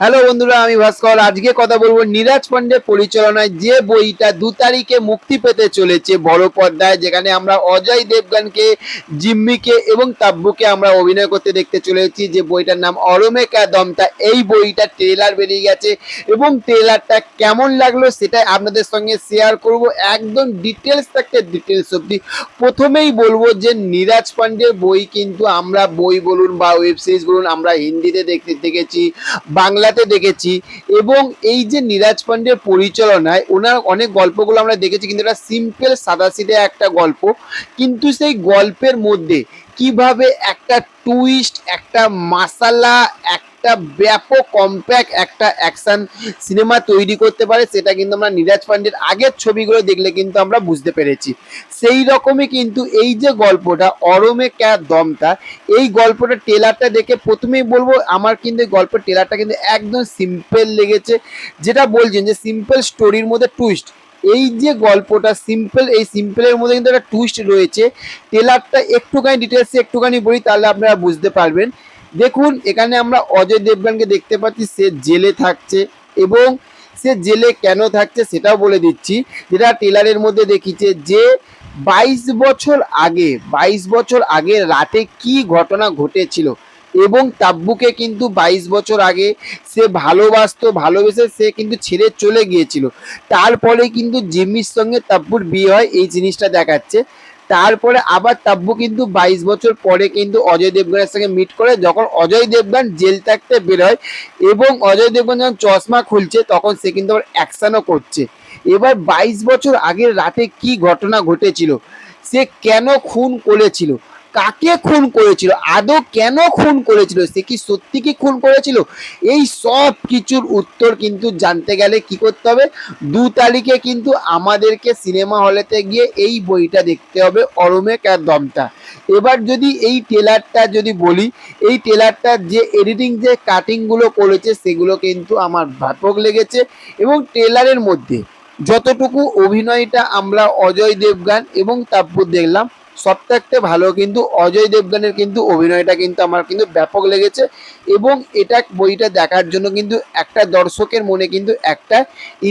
Hello বন্ধুরা, আমি ভাস্কর। আজকে কথা বলব নীরাজ পান্ডে পরিচালনায় যে বইটা দু তারিখে মুক্তি পেতে চলেছে বড় পর্দায়, যেখানে আমরা অজয় দেবগানকে, জিম্মিকে এবং তাব্বুকে আমরা অভিনয় করতে দেখতে চলেছি। যে বইটার নাম অরমে কা দমতা এই বইটা ট্রেলার বেরিয়ে গেছে এবং ট্রেলারটা কেমন লাগল সেটাই আপনাদের সঙ্গে শেয়ার করব। একদম ডিটেলস থাকতে ডিটেলস অব্দি প্রথমেই বলব যে নীরাজ পান্ডের বই কিন্তু আমরা বই বলুন বা ওয়েব সিরিজ বলুন আমরা হিন্দিতে দেখতে দেখেছি বাংলাতে দেখেছি এবং এই যে নীরাজ পান্ডের পরিচালনায় ওনার অনেক গল্পগুলো আমরা দেখেছি, কিন্তু এটা সিম্পল সাদাসিধে একটা গল্প। কিন্তু সেই গল্পের মধ্যে কীভাবে একটা টুইস্ট একটা মাসালা একটা ব্যাপক কম্প্যাক্ট একটা অ্যাকশন সিনেমা তৈরি করতে পারে, সেটা কিন্তু আমরা নীরাজ পান্ডের আগের ছবিগুলো দেখলে কিন্তু আমরা বুঝতে পেরেছি। সেই রকমই কিন্তু এই যে গল্পটা, অরমে ক্যা দমতা, এই গল্পটা টেলারটা দেখে প্রথমেই বলব, আমার কিন্তু এই গল্পের টেলারটা কিন্তু একদম সিম্পল লেগেছে। যেটা বলছেন যে সিম্পল স্টোরির মধ্যে টুইস্ট এই যে গল্পটা সিম্পল এই সিম্পলের মধ্যে কিন্তু একটা টুইস্ট রয়েছে। টেলারটা একটুখানি ডিটেলসে একটুখানি বলি, তাহলে আপনারা বুঝতে পারবেন। দেখুন, এখানে আমরা অজয় দেবগানকে দেখতে পাচ্ছি, সে জেলে থাকছে এবং সে জেলে কেন থাকছে সেটাও বলে দিচ্ছি। যেটা টেলারের মধ্যে দেখিছে যে, বাইশ বছর আগে, বাইশ বছর আগে রাতে কি ঘটনা ঘটেছিল এবং তাব্বুকে কিন্তু বাইশ বছর আগে সে ভালোবাসতো, ভালোবেসে সে কিন্তু ছেড়ে চলে গিয়েছিল। তারপরে কিন্তু জিম্মির সঙ্গে তাব্বুর বিয়ে হয়, এই জিনিসটা দেখাচ্ছে। তারপরে আবার তাব্বু কিন্তু বাইশ বছর পরে কিন্তু অজয় দেবগানের সঙ্গে মিট করে, যখন অজয় দেবগান জেল থাকতে বেরোয় এবং অজয় দেবগান যখন চশমা খুলছে, তখন সে কিন্তু আবার অ্যাকশানও করছে। এবার বাইশ বছর আগের রাতে কি ঘটনা ঘটেছিল? সে কেন খুন করেছিল? কাকে খুন করেছিল? আদৌ কেন খুন করেছিল? সে কি সত্যি কি খুন করেছিল? এই সব কিছুর উত্তর কিন্তু জানতে গেলে কি করতে হবে? দু তারিখে কিন্তু আমাদেরকে সিনেমা হলেতে গিয়ে এই বইটা দেখতে হবে অরমে ক্যার দমটা। এবার যদি এই টেলারটা যদি বলি, এই টেলারটার যে এডিটিং যে কাটিংগুলো করেছে, সেগুলো কিন্তু আমার ব্যাপক লেগেছে এবং টেলারের মধ্যে যতটুকু অভিনয়টা আমরা অজয় দেবগান এবং তাপ্পুর দেখলাম সব ভালো কিন্তু অজয় দেবগানের কিন্তু অভিনয়টা কিন্তু আমার কিন্তু ব্যাপক লেগেছে এবং এটা বইটা দেখার জন্য কিন্তু একটা দর্শকের মনে কিন্তু একটা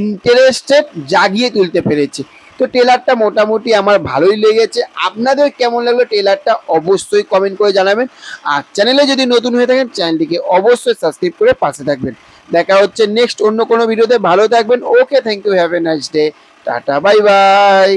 ইন্টারেস্টেড জাগিয়ে তুলতে পেরেছে। তো টেলারটা মোটামুটি আমার ভালোই লেগেছে। আপনাদের কেমন লাগল টেলারটা অবশ্যই কমেন্ট করে জানাবেন। আর চ্যানেলে যদি নতুন হয়ে থাকেন চ্যানেলটিকে অবশ্যই সাবস্ক্রাইব করে পাশে থাকবেন। দেখা হচ্ছে নেক্সট অন্য কোনো ভিডিওতে ভালো থাকবেন। Okay thank you have a nice day tata bye bye